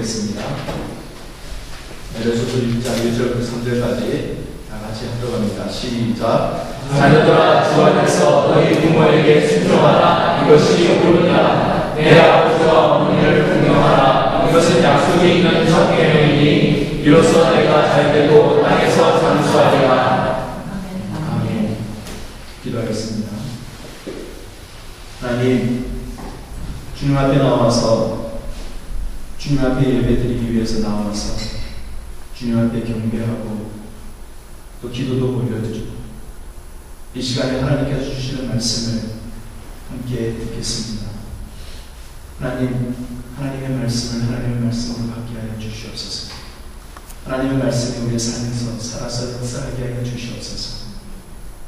보겠습니다. 에베소서 6장 1절부터 3절까지 다 같이 하도록 합니다. 시작. 자녀들아 주 안에서 너희 부모에게 순종하라 이것이 옳으니라 내 아버지와 어머니를 공경하라 이것은 약속이 있는 첫 계명이니 이로써 내가 잘되고 땅에서 장수하리라 아멘. 기도하겠습니다. 하나님, 주님 앞에 나와서 주님 앞에 예배드리기 위해서 나와서 주님 앞에 경배하고 또 기도도 올려드리고 이 시간에 하나님께서 주시는 말씀을 함께 듣겠습니다. 하나님, 하나님의 말씀을 하나님의 말씀으로 받게 하여 주시옵소서. 하나님의 말씀이 우리의 삶에서 살아서 역사하게 하여 주시옵소서.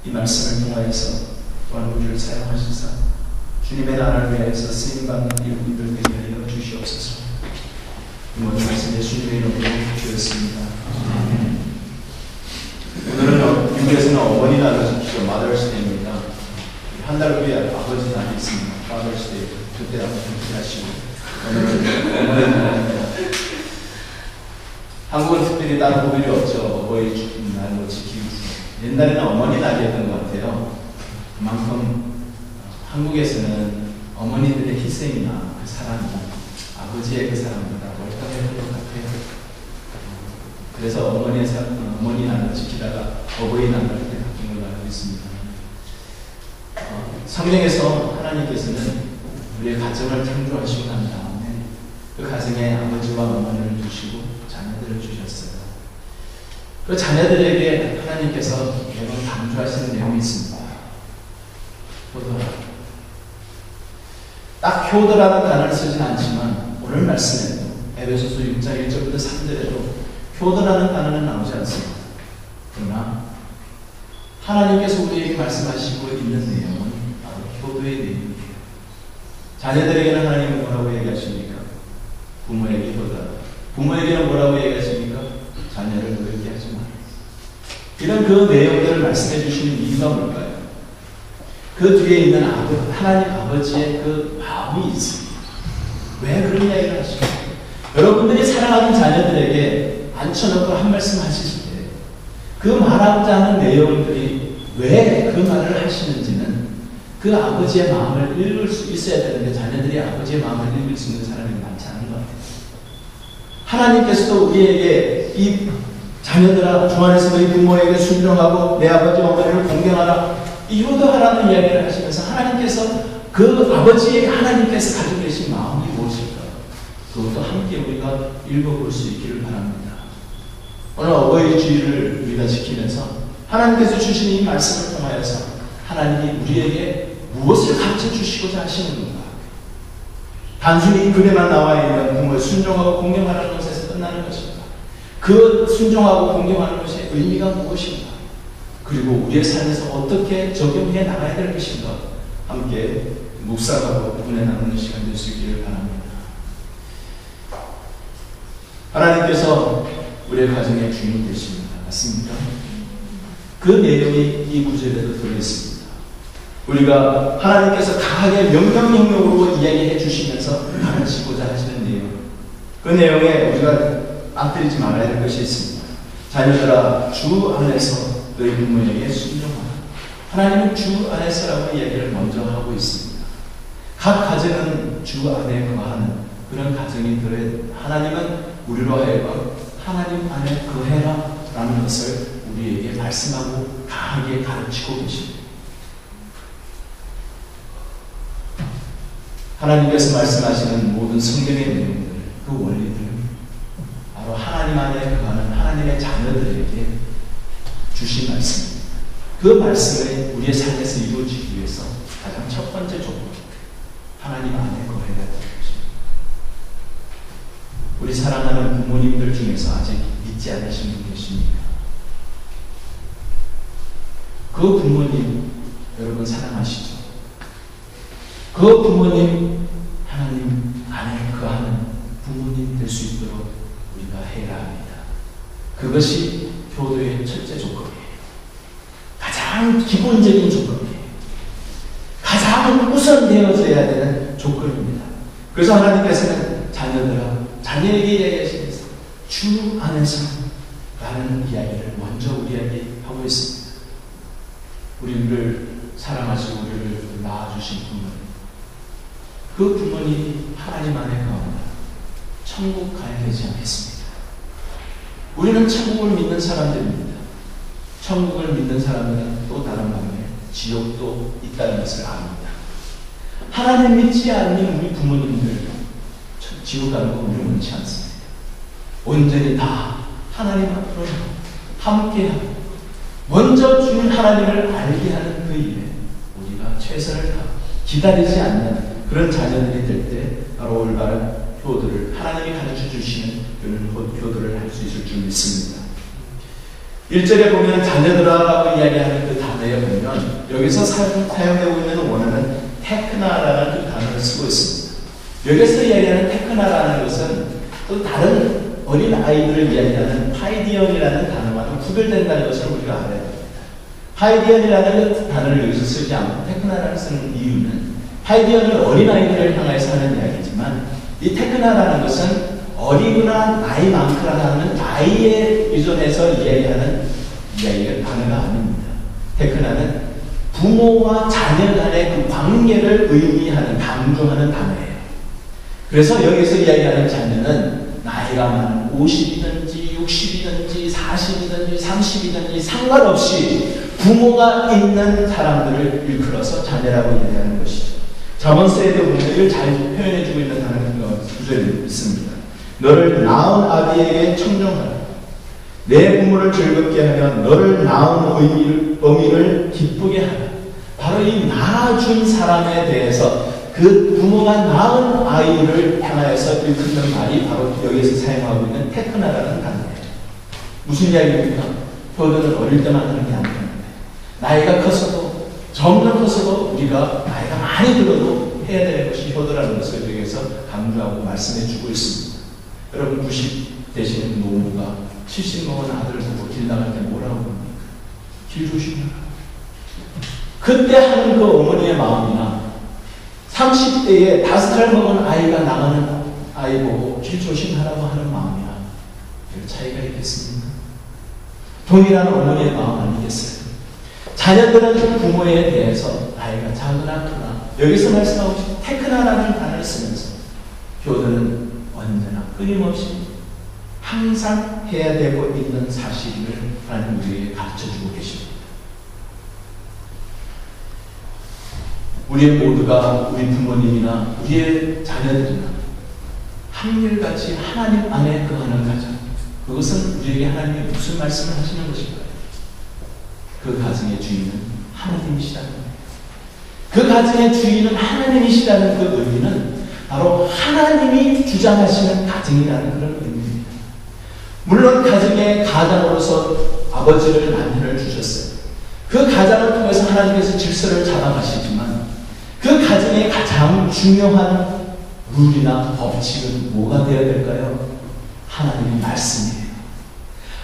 이 말씀을 통하여서 또한 우리를 사용하시사 주님의 나라를 위해서 쓰임받는 일꾼들 되게 하여 주시옵소서. 이 모든 말씀 예수님의 이름으로 주였습니다. 오늘은 어- 미국에서는 어머니 날이죠. Mother's Day입니다. 한 달 후에 아버지 날이 있습니다. Father's Day. 그때 한번 준비하시고 오늘은 어머니 날입니다. 한국은 특별히 다른 고일이 없죠. 어버이 날, 뭐 지키기. 옛날에는 어머니 날이었던 것 같아요. 그만큼 어, 한국에서는 어머니들의 희생이나 그 사랑이 아버지의 그 사랑보다 월등했던 것 같아요. 어, 그래서 어머니의 사, 어, 어머니 날을 지키다가 어버이날을 바뀐 걸로 알고 있습니다. 어, 성경에서 하나님께서는 우리의 가정을 창조하시고 난 다음에 그 가정에 아버지와 어머니를 두시고 자녀들을 주셨어요. 그 자녀들에게 하나님께서 매번 강조하시는 내용이 있습니다. 효도라. 딱 효도라는 단어를 쓰진 않지만 오늘 말씀에도 에베소서 6장 1절부터 3절에도 효도라는 단어는 나오지 않습니다. 그러나 하나님께서 우리에게 말씀하시고 있는 내용은 바로 효도의 내용이에요. 자녀들에게는 하나님은 뭐라고 얘기하십니까? 부모에게 효도하라. 부모에게는 뭐라고 얘기하십니까? 자녀를 노엽게 하지 마. 이런 그 내용들을 말씀해 주시는 이유가 뭘까요? 그 뒤에 있는 아버, 하나님 아버지의 그 마음이 있습니다. 왜 이야기를 하시죠? 여러분들이 사랑하는 자녀들에게 앉혀놓고 한 말씀 하시실 때 그 말하고자 하는 내용들이 왜 그 말을 하시는지는 그 아버지의 마음을 읽을 수 있어야 되는데 자녀들이 아버지의 마음을 읽을 수 있는 사람이 많지 않은 것 같아요. 하나님께서도 우리에게 이 자녀들아 주 안에서 너희 부모에게 순종하고 내 아버지 어머니를 공경하라 이 효도하라는 이야기를 하시면서 하나님께서 그 아버지의 하나님께서 가지고 계신 마음이 무엇일까 그것도 함께 우리가 읽어볼 수 있기를 바랍니다. 오늘 어버이 주일을 우리가 지키면서 하나님께서 주신 이 말씀을 통하여서 하나님이 우리에게 무엇을 가르쳐 주시고자 하시는 건가? 단순히 글에만 나와 있는 부모의 순종하고 공경하라는 것에서 끝나는 것인가? 그 순종하고 공경하는 것의 의미가 무엇인가? 그리고 우리의 삶에서 어떻게 적용해 나가야 될 것인가? 함께 묵상하고 분해 나누는 시간 될 수 있기를 바랍니다. 하나님께서 우리의 가정의 주인이 되십니다. 맞습니까? 그 내용이 이 구절에도 들어있습니다. 우리가 하나님께서 강하게 명령명령으로 이야기해 주시면서 가르치고자 하시는 내용. 그 내용에 우리가 빠뜨리지 말아야 될 것이 있습니다. 자녀들아, 주 안에서 너희 부모에게 순종하라. 하나님은 주 안에서라고 이야기를 먼저 하고 있습니다. 각 가정은 주 안에 거하는 그런 가정이 됩니다. 하나님은 우리로 하여금 하나님 안에 거해라 라는 것을 우리에게 말씀하고 강하게 가르치고 계십니다. 하나님께서 말씀하시는 모든 성경의 내용들, 그 원리들, 바로 하나님 안에 거하는 하나님의 자녀들에게 주신 말씀입니다. 그 말씀을 우리의 삶에서 이루어지기 위해서 가장 첫 번째 조건, 하나님 안에 거해야 되는 것입니다. 우리 사랑하는 부모님들 중에서 아직 믿지 않으신 분 계십니까? 그 부모님 여러분 사랑하시죠? 그 부모님 안에 거하는 부모님 될 수 있도록 우리가 해야 합니다. 그것이 효도의 첫째 조건이에요. 가장 기본적인 조건이에요. 가장 우선되어져야 되는 조건입니다. 그래서 하나님께서는 자녀들아 자녀에게 이야기하시면서 주 안에서 라는 이야기를 먼저 우리에게 하고 있습니다. 우리를 사랑하시고 우리를 낳아주신 부모님. 그 부모님이 하나님 안에 가운데 천국 가야 되지 않겠습니까? 우리는 천국을 믿는 사람들입니다. 천국을 믿는 사람들은 또 다른 방에 지옥도 있다는 것을 압니다. 하나님 믿지 않는 우리 부모님들 지옥 가는 거 우리 원치 않습니다. 온전히 다 하나님 앞으로 함께하고 먼저 주는 하나님을 알게 하는 그 일에 우리가 최선을 다하고 기다리지 않는 그런 자녀들이 될 때 바로 올바른 효도를 하나님이 가르쳐 주시는 그런 효도를 할 수 있을 줄 믿습니다. 1절에 보면 자녀들아라고 이야기하는 그 단어에 보면 여기서 사용, 사용되고 있는 원어는 테크나라는 그 단어를 쓰고 있습니다. 여기서 이야기하는 테크나라는 것은 또 다른 어린 아이들을 이야기하는 파이디언이라는 단어와는 구별된다는 것을 우리가 알아야 됩니다. 파이디언이라는 그 단어를 여기서 쓰지 않고 테크나라를 쓰는 이유는 파이디언은 어린 아이들을 향해서 하는 이야기지만 이 테크나라는 것은 어리거나 나이 많거나 하는 나이에 의존해서 이야기하는 이야기가 단어가 아닙니다. 테크나는 부모와 자녀 간의 그 관계를 의미하는 강조하는 단어예요. 그래서 여기서 이야기하는 자녀는 나이가 많은 50이든지 60이든지 40이든지 30이든지 상관없이 부모가 있는 사람들을 일컬어서 자녀라고 이야기하는 것이죠. 자본세에도 보면 이걸 잘 표현해주고 있는 단어 구절이 있습니다. 너를 낳은 아비에게 청정하라. 내 부모를 즐겁게 하면 너를 낳은 의미를, 의미를 기쁘게 하라. 바로 이 낳아준 사람에 대해서 그 부모가 낳은 아이를 향하여서 일컫는 말이 바로 여기서 사용하고 있는 테크나라는 단어예요. 무슨 이야기입니까? 효도는 어릴 때만 하는 게 아니에요. 나이가 커서도 점점 커서도 우리가 나이가 많이 들어도 해야 되는 것이 효도라는 것을 여기서 강조하고 말씀해 주고 있습니다. 여러분 90 되시는 노무가 70 먹은 아들을 보고 길 나갈 때 뭐라고 합니까? 길 조심해라. 그때 하는 그 어머니의 마음이나 30대에 다섯 살 먹은 아이가 나가는 아이 보고 길 조심하라고 하는 마음이나 별 차이가 있겠습니까? 동일한 어머니의 마음 아니겠어요? 자녀들은 부모에 대해서 나이가 작으나 크나 여기서 말씀하고 싶은 테크나라는 단어를 쓰면서 교도는 언제나 끊임없이 항상 해야 되고 있는 사실을 하나님 우리에게 가르쳐주고 계십니다. 우리 모두가 우리 부모님이나 우리의 자녀들이나 한결같이 하나님 안에 거하는 가정 그것은 우리에게 하나님이 무슨 말씀을 하시는 것일까요? 그 가정의 주인은 하나님이시다는 거예요. 그 가정의 주인은 하나님이시다는 그 의미는 바로 하나님이 주장하시는 가정이라는 그런 의미입니다. 물론 가정의 가장으로서 아버지를 남편을 주셨어요. 그 가장을 통해서 하나님께서 질서를 잡아가시지만 그 가정의 가장 중요한 룰이나 법칙은 뭐가 되어야 될까요? 하나님의 말씀이에요.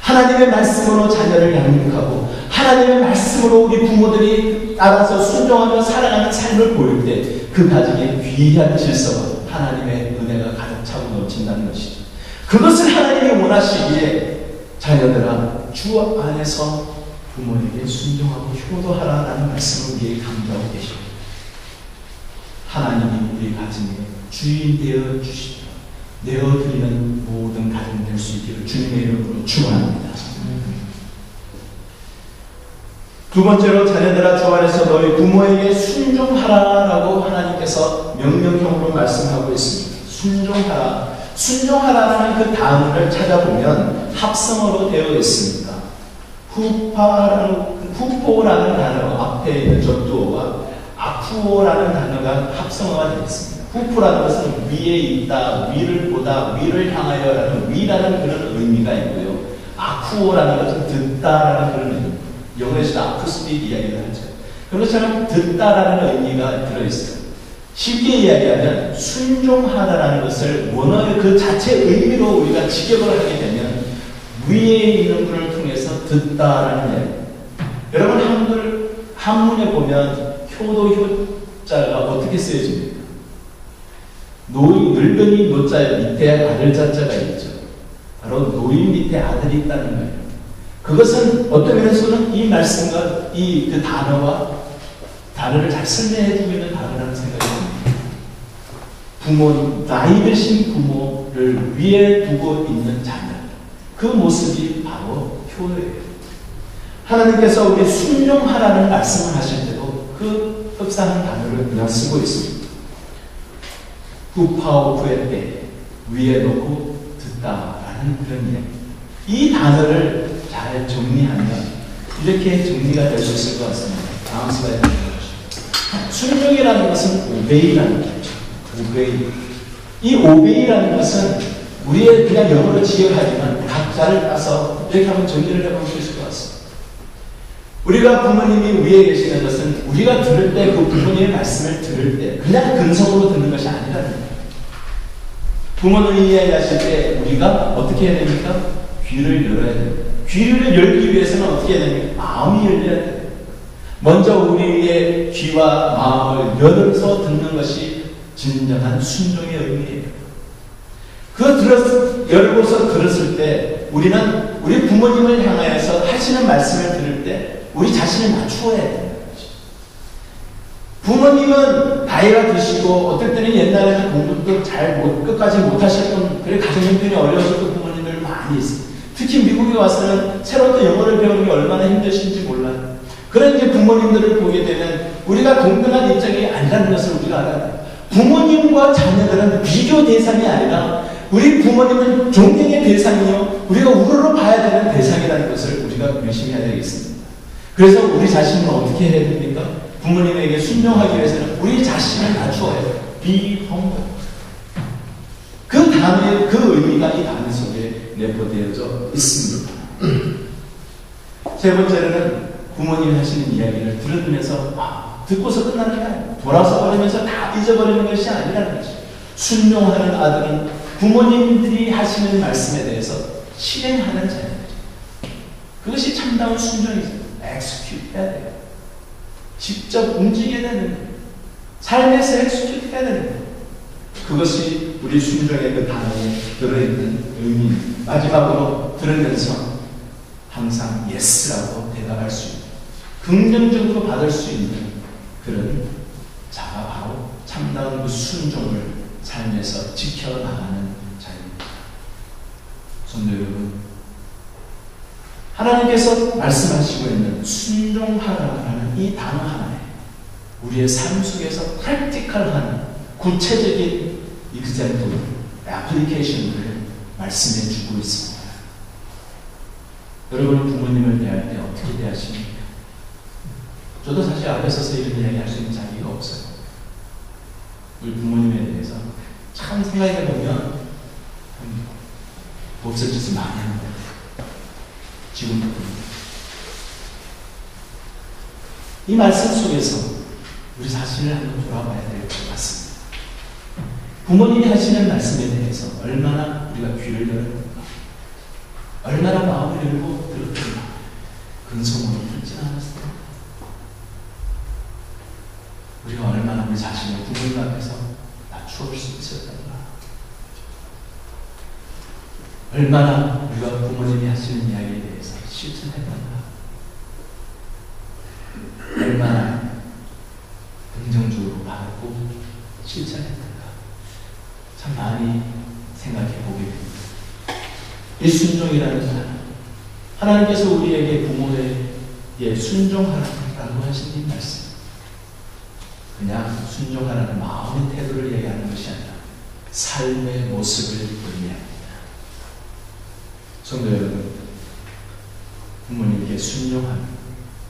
하나님의 말씀으로 자녀를 양육하고 하나님의 말씀으로 우리 부모들이 따라서 순종하며 살아가는 삶을 보일 때 그 가정에 귀한 질서와 하나님의 은혜가 가득 차고 넘친다는 것이죠. 그것을 하나님이 원하시기에 자녀들아 주 안에서 부모에게 순종하고 효도하라라는 말씀을 우리에게 강조하고 계십니다. 하나님이 우리 가정의 주인 되어 주시며 내어드리는 모든 가정 될 수 있기를 주님의 이름으로 축원합니다. 두 번째로 자녀들아 주 안에서 너희 부모에게 순종하라라고 하나님께서 명령형으로 말씀하고 있습니다. 순종하라. 순종하라는 그 단어를 찾아보면 합성어로 되어 있습니다. 후파라는 후포라는 단어 앞에 있는 전두어와 아쿠오라는 단어가 합성어가 되어 있습니다. 후포라는 것은 위에 있다, 위를 보다, 위를 향하여라는 위라는 그런 의미가 있고요. 아쿠오라는 것은 듣다라는 그런 의미. 영어에서도 아쿠스틱 이야기를 하죠. 그것처럼 듣다라는 의미가 들어있어요. 쉽게 이야기하면 순종하다라는 것을 원어의 그 자체 의미로 우리가 직역을 하게 되면 위에 있는 분을 통해서 듣다라는 이야기. 여러분 한글 한문에 보면 효도 효자가 어떻게 쓰여집니까? 노인, 늙은이 노자 밑에 아들 자자가 있죠. 바로 노인 밑에 아들이 있다는 거예요. 그것은 어떤 면에서는 이 말씀과 이 그 단어와 단어를 잘 설명해 주고 있는 단어라는 생각이 듭니다. 부모, 나이 드신 부모를 위에 두고 있는 자녀. 그 모습이 바로 효예요. 하나님께서 우리 순종하라는 말씀을 하실 그 흡사한 단어를 그냥 쓰고 있습니다. 후파오프의 때 위에 놓고 듣다라는 그런 이야기. 이 단어를 잘 정리하면 이렇게 정리가 될 수 있을 것 같습니다. 다음 슬라이드. 순종이라는 것은 오베이라는 거죠. 오베이. 이 오베이라는 것은 우리의 그냥 영어로 지역하지만 각자를 따서 이렇게 한번 정리를 해볼 수. 우리가 부모님이 위에 계시는 것은 우리가 들을 때 그 부모님의 말씀을 들을 때 그냥 근성으로 듣는 것이 아니라는. 부모님이 이야기하실 때 우리가 어떻게 해야 됩니까? 귀를 열어야 됩니다. 귀를 열기 위해서는 어떻게 해야 됩니까? 마음이 열려야 돼요. 먼저 우리의 귀와 마음을 열어서 듣는 것이 진정한 순종의 의미예요. 그 들었, 열고서 들었을 때 우리는 우리 부모님을 향하여서 하시는 말씀을 들을 때 우리 자신을 맞추어야 된다는 거죠. 부모님은 나이가 드시고 어떨 때는 옛날에는 공부도 잘 못, 끝까지 못하셨던 그래 가정 형편이 어려우셨던 부모님들 많이 있어요. 특히 미국에 와서는 새로 또 영어를 배우는 게 얼마나 힘드신지 몰라요. 그런 이제 부모님들을 보게 되면 우리가 동등한 입장이 아니라는 것을 우리가 알아야 돼요. 부모님과 자녀들은 비교 대상이 아니라 우리 부모님은 존경의 대상이요. 우리가 우러러 봐야 되는 대상이라는 것을 우리가 명심해야 되겠습니다. 그래서 우리 자신은 어떻게 해야 됩니까? 부모님에게 순종하기 위해서는 우리 자신을 낮추어야 돼요. Be humble. 그 단어의 그 의미가 이 단어 속에 내포되어져 있습니다. 세 번째로는 부모님이 하시는 이야기를 들으면서 아, 듣고서 끝나는 게. 돌아서 버리면서 다 잊어버리는 것이 아니라는 거죠. 순종하는 아들은 부모님들이 하시는 말씀에 대해서 실행하는 자녀들. 그것이 참다운 순종이죠. Execute 해야 돼요. 직접 움직여야 되는 거예요. 삶에서 execute 해야 되는 거예요. 그것이 우리 순종의 그 단어에 들어있는 의미입니다. 마지막으로 들으면서 항상 예스라고 대답할 수 있는 긍정적으로 받을 수 있는 그런 자가 바로 참다운 그 순종을 삶에서 지켜나가는 자입니다. 성도 여러분, 하나님께서 말씀하시고 있는 순종하라는 이 단어 하나에 우리의 삶 속에서 프랙티컬한 구체적인 example, 애플리케이션을 말씀해 주고 있습니다. 여러분 부모님을 대할 때 어떻게 대하십니까? 저도 사실 앞에 서서 이런 이야기 할 수 있는 자리가 없어요. 우리 부모님에 대해서 참 생각해 보면 없을 짓을 많이 합니다. 지금도. 이 말씀 속에서 우리 자신을 한번 돌아봐야 될 것 같습니다. 부모님이 하시는 말씀에 대해서 얼마나 우리가 귀를 열었는가, 얼마나 마음을 열고 들었는가, 근성으로 듣지 않았을까? 우리가 얼마나 우리 자신을 부모님 앞에서 낮추어 수 있었던가? 얼마나 우리가 부모님이 하시는 이야기에 실천했던가? 얼마나 긍정적으로 받았고 실천했던가? 참 많이 생각해 보게 됩니다. 이 순종이라는 사람, 하나님께서 우리에게 부모에게 순종하라고 하신 이 말씀. 그냥 순종하라는 마음의 태도를 얘기하는 것이 아니라 삶의 모습을 의미합니다. 성도 여러분, 부모님께 순종하는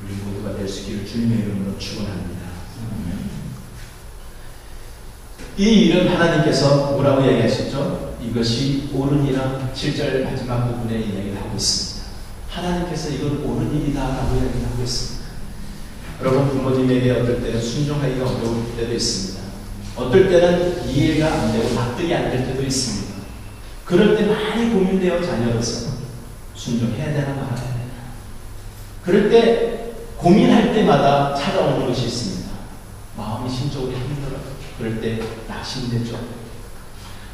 우리 모두가 될 수 있기를 주님의 이름으로 축원합니다. 이 일은 하나님께서 뭐라고 이야기하셨죠? 이것이 옳으니라 7절 마지막 부분에 이야기를 하고 있습니다. 하나님께서 이건 옳은 일이다 라고 이야기를 하고 있습니다. 여러분 부모님에게 어떨 때는 순종하기가 어려울 때도 있습니다. 어떨 때는 이해가 안 되고 납득이 안 될 때도 있습니다. 그럴 때 많이 고민되어 자녀로서 순종해야 되나 말아야 되나. 그럴 때 고민할 때마다 찾아오는 것이 있습니다. 마음이 심적으로 힘들어. 그럴 때 낙심되죠.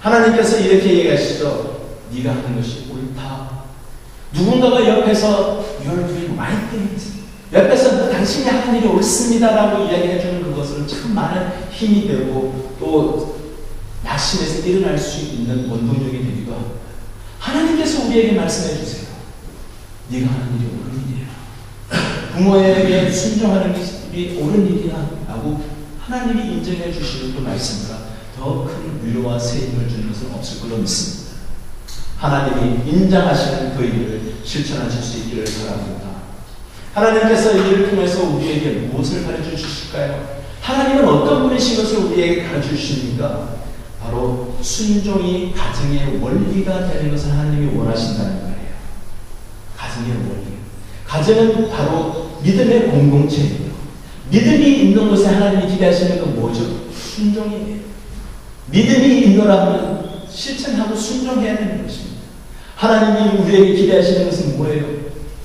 하나님께서 이렇게 얘기하시죠. 네가 하는 것이 옳다. 누군가가 옆에서 You're doing right things. 옆에서 너 당신이 하는 일이 옳습니다라고 이야기해 주는 그것은 참 많은 힘이 되고 또 낙심해서 일어날 수 있는 원동력이 되기도 합니다. 하나님께서 우리에게 말씀해 주세요. 네가 하는 일이 옳은 일이야. 부모에게 순종하는 일이 옳은 일이야. 라고 하나님이 인정해 주시는 그 말씀보다 더큰 위로와 세임을 주는 것은 없을 걸로 믿습니다. 하나님이 인정하시는 그 일을 실천하실 수 있기를 바랍니다. 하나님께서 이 일을 통해서 우리에게 무엇을 가르쳐 주실까요? 하나님은 어떤 분이신 것을 우리에게 가르쳐 주십니까? 바로 순종이 가정의 원리가 되는 것을 하나님이 원하신다는 거예요. 가정의 원리. 가정은 바로 믿음의 공동체예요. 믿음이 있는 곳에 하나님이 기대하시는 건 뭐죠? 순종이에요. 믿음이 있노라면 실천하고 순종해야 되는 것입니다. 하나님이 우리에게 기대하시는 것은 뭐예요?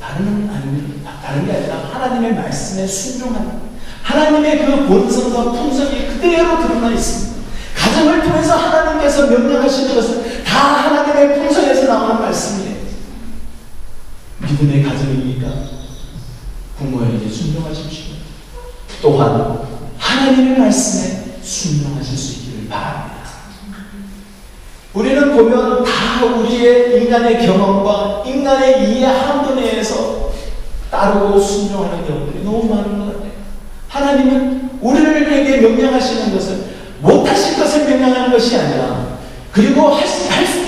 다른 아닙니다. 다른 게 아니라 하나님의 말씀에 순종하는 하나님의 그 본성과 품성이 그대로 드러나 있습니다. 가정을 통해서 하나님께서 명령하시는 것은 다 하나님의 품성에서 나오는 말씀이에요. 믿음의 가정입니까? 부모에게 순종하십시오. 또한 하나님의 말씀에 순종하실 수 있기를 바랍니다. 우리는 보면 다 우리의 인간의 경험과 인간의 이해 한도 내에서 따르고 순종하는 경우들이 너무 많은 것 같아요. 하나님은 우리에게 명령하시는 것은 못하실 것을 명령하는 것이 아니라 그리고 할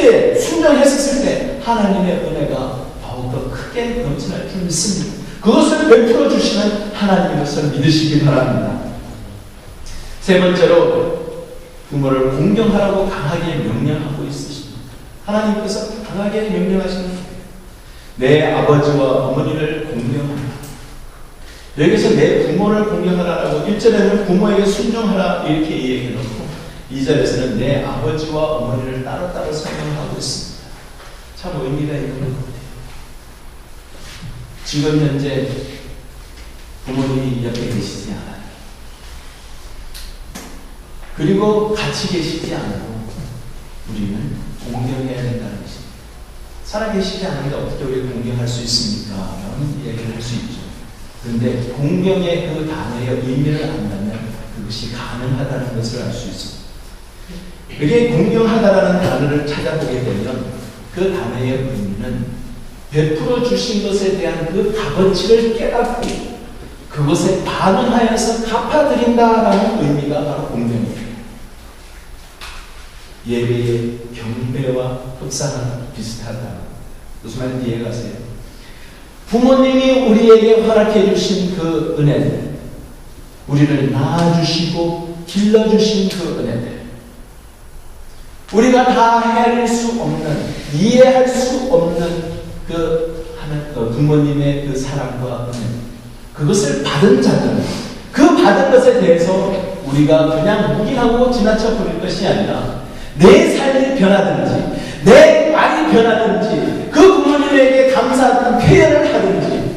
때 순종했을 때 하나님의 은혜가 더욱더 크게 넘쳐날 줄 믿습니다. 그것을 베풀어 주시는 하나님의 것을 믿으시기 바랍니다. 세 번째로 부모를 공경하라고 강하게 명령하고 있으십니다. 하나님께서 강하게 명령하시는 거예요. 내 아버지와 어머니를 공경하라. 여기서 내 부모를 공경하라라고 1절에는 부모에게 순종하라 이렇게 얘기해 놓고 2절에서는 내 아버지와 어머니를 따로따로 설명하고 있습니다. 참 의미가 있는 것 같아요. 지금 현재 부모님이 옆에 계시지 않아요. 그리고 같이 계시지 않아도 우리는 공경해야 된다는 것입니다. 살아계시지 않은데 어떻게 우리 공경할 수 있습니까? 라는 이야기를 할 수 있죠. 그런데 공경의 그 단어의 의미를 안다면 그것이 가능하다는 것을 알 수 있습니다. 그게 공경하다라는 단어를 찾아보게 되면 그 단어의 의미는 베풀어 주신 것에 대한 그 값어치를 깨닫고 그것에 반응하여서 갚아드린다라는 의미가 바로 공경입니다. 예배의 경배와 흡사한 비슷하다. 무슨 말인지 이해가세요? 부모님이 우리에게 허락해 주신 그 은혜들, 우리를 낳아주시고 길러주신 그 은혜들, 우리가 다 헤아릴 수 없는, 이해할 수 없는 그 하는 그 부모님의 그 사랑과 은혜, 그것을 받은 자들, 그 받은 것에 대해서 우리가 그냥 묵인하고 지나쳐 버릴 것이 아니라 내 삶이 변하든지, 내 말이 변하든지, 그 부모님에게 감사하는 표현을 하든지,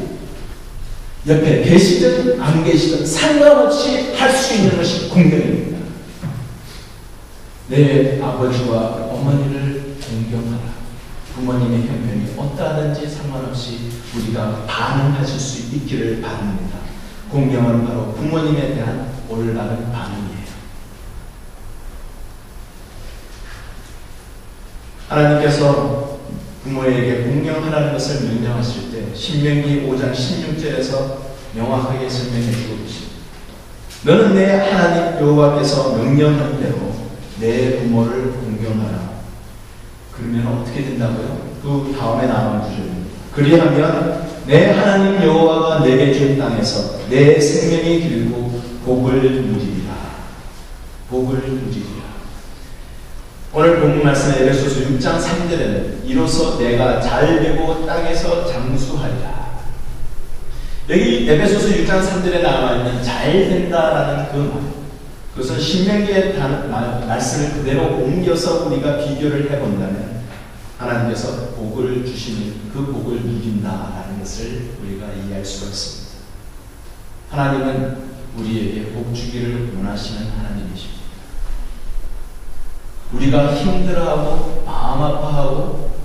옆에 계시든 안 계시든 상관없이 할 수 있는 것이 공경입니다. 내 아버지와 어머니를. 부모님의 형편이 어떠하든지 상관없이 우리가 반응하실 수 있기를 바랍니다. 공경은 바로 부모님에 대한 올바른 반응이에요. 하나님께서 부모에게 공경하라는 것을 명령하실 때 신명기 5장 16절에서 명확하게 설명해 주고 계십니다. 너는 내 하나님 여호와께서 명령한 대로 내 부모를 공경하라. 그러면 어떻게 된다고요? 그 다음에 나오는 구절입니다. 그리하면 내 하나님 여호와가 내게 준 땅에서 내 생명이 길고 복을 누리리라. 복을 누리리라. 오늘 본문 말씀 에베소서 6장 3절에는 이로써 내가 잘 되고 땅에서 장수하리라. 여기 에베소서 6장 3절에 나와 있는 잘 된다라는 그 말. 그것은 신명기의 단, 말, 말씀을 그대로 옮겨서 우리가 비교를 해본다면 하나님께서 복을 주시는 그 복을 누린다라는 것을 우리가 이해할 수가 있습니다. 하나님은 우리에게 복 주기를 원하시는 하나님이십니다. 우리가 힘들어하고 마음 아파하고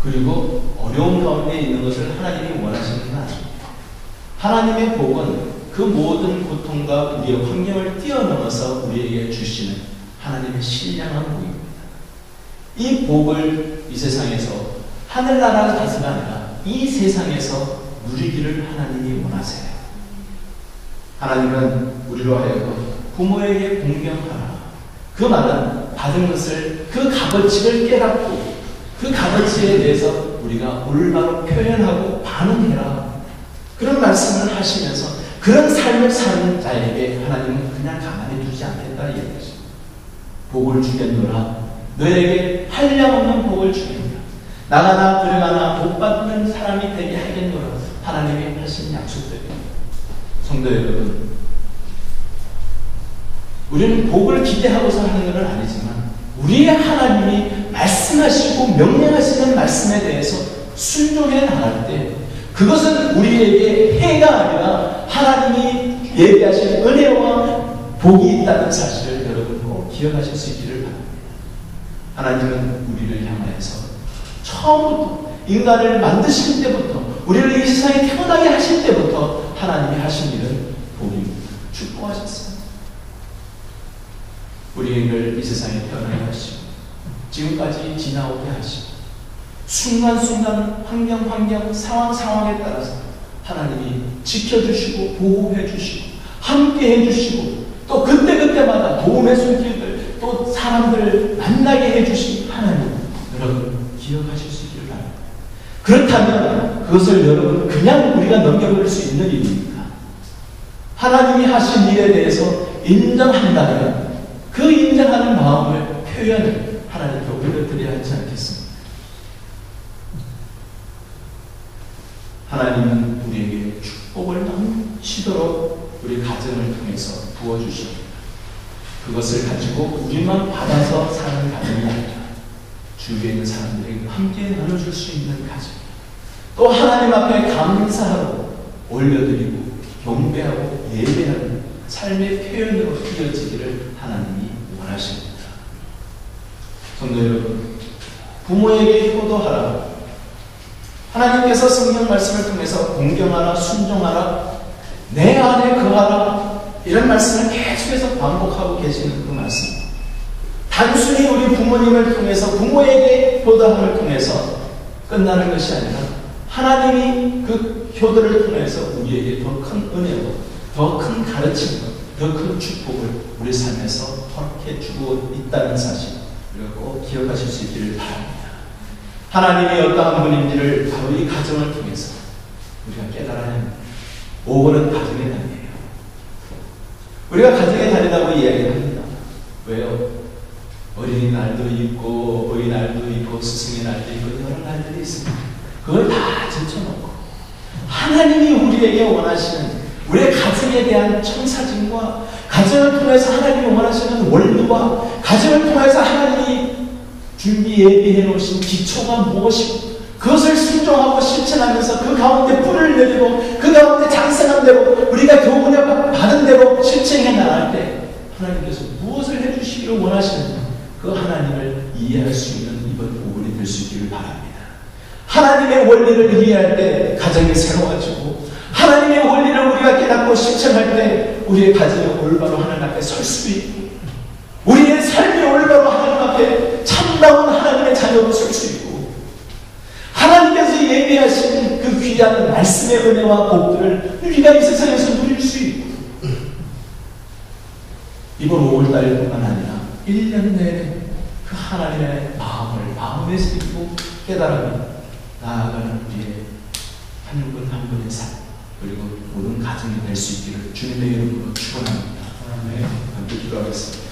그리고 어려운 가운데 있는 것을 하나님이 원하시는 건 아닙니다. 하나님의 복은 그 모든 고통과 우리의 환경을 뛰어넘어서 우리에게 주시는 하나님의 신령한 복입니다. 이 복을 이 세상에서 하늘나라 다스가 아니라 이 세상에서 누리기를 하나님이 원하세요. 하나님은 우리로 하여금 부모에게 공경하라. 그 말은 받은 것을 그 값어치를 깨닫고 그 값어치에 대해서 우리가 올바로 표현하고 반응해라. 그런 말씀을 하시면서 그런 삶을 사는 자에게 하나님은 그냥 가만히 두지 않겠다 이 얘기죠. 복을 주겠노라. 너에게 한량없는 복을 주겠노라. 나가나 들어가나 복 받는 사람이 되게 하겠노라. 하나님이 하신 약속들입니다. 성도 여러분, 우리는 복을 기대하고서 하는 것은 아니지만 우리의 하나님이 말씀하시고 명령하시는 말씀에 대해서 순종해 나갈 때 그것은 우리에게 해가 아니라 하나님이 예비하신 은혜와 복이 있다는 사실을 여러분 꼭 기억하실 수 있기를 바랍니다. 하나님은 우리를 향하여서 처음부터 인간을 만드실 때부터 우리를 이 세상에 태어나게 하실 때부터 하나님이 하신 일은 복입니다. 축복하셨습니다. 우리를 이 세상에 태어나게 하시고 지금까지 지나오게 하시고 순간순간 환경 환경 상황 상황에 따라서 하나님이 지켜주시고 보호해 주시고 함께 해 주시고 또 그때그때마다 도움의 손길들 또 사람들을 만나게 해 주신 하나님 여러분 기억하실 수 있기를 바랍니다. 그렇다면 그것을 여러분 그냥 우리가 넘겨버릴 수 있는 일입니까? 하나님이 하신 일에 대해서 인정한다면 그 인정하는 마음을 표현을 하나님께 올려드려야 하지 않겠습니까? 하나님은 우리에게 축복을 넘치도록 우리 가정을 통해서 부어주십니다. 그것을 가지고 우리만 받아서 사는 가정이 아니라 주위에 있는 사람들에게 함께 나눠줄 수 있는 가정. 또 하나님 앞에 감사하고 올려드리고 경배하고 예배하는 삶의 표현으로 이어지기를 하나님이 원하십니다. 성도 여러분, 부모에게 효도하라. 하나님께서 성경 말씀을 통해서 공경하라, 순종하라, 내 안에 거하라, 이런 말씀을 계속해서 반복하고 계시는 그 말씀. 단순히 우리 부모님을 통해서, 부모에게 효도함을 통해서 끝나는 것이 아니라 하나님이 그 효도를 통해서 우리에게 더 큰 은혜고, 더큰 가르침과 더큰 축복을 우리 삶에서 허락해 주고 있다는 사실, 우리가 꼭 기억하실 수 있기를 바랍니다. 하나님이 어떠한 분인지를 바로 이 가정을 통해서 우리가 깨달아야 합니다. 5번은 가정의 단계예요. 우리가 가정의 단이라고 이야기합니다. 왜요? 어린이날도 있고 어린이날도 있고 스승의 날도 있고 여러 날들이 있습니다. 그걸 다 제쳐놓고 하나님이 우리에게 원하시는 우리의 가정에 대한 청사진과 가정을 통해서 하나님이 원하시는 원리와 가정을 통해서 하나님이 준비 예비해 놓으신 기초가 무엇이고 그것을 순종하고 실천하면서 그 가운데 뿌리를 내리고 그 가운데 장성한 대로 우리가 교훈을 받은 대로 실천해 나갈 때 하나님께서 무엇을 해주시기를 원하시는지 그 하나님을 이해할 수 있는 이번 부분이 될 수 있기를 바랍니다. 하나님의 원리를 이해할 때 가정이 새로워지고 하나님의 원리를 우리가 깨닫고 실천할 때 우리의 가정이 올바로 하나님 앞에 설 수 있고 우리의 삶이 올바로 하나님 앞에 참다운 하나님의 자녀로 설수 있고 하나님께서 예비하신 그 귀한 말씀의 은혜와 복들을 우리가 이 세상에서 누릴 수 있고 이번 5월달뿐만 아니라 1년 내내 그 하나님의 마음을 마음에 새기고 깨달으며 나아가는 우리의 한 분 한 분의 삶 그리고 모든 가정이 될 수 있기를 주님의 이름으로 축원합니다. 함께 기도하겠습니다.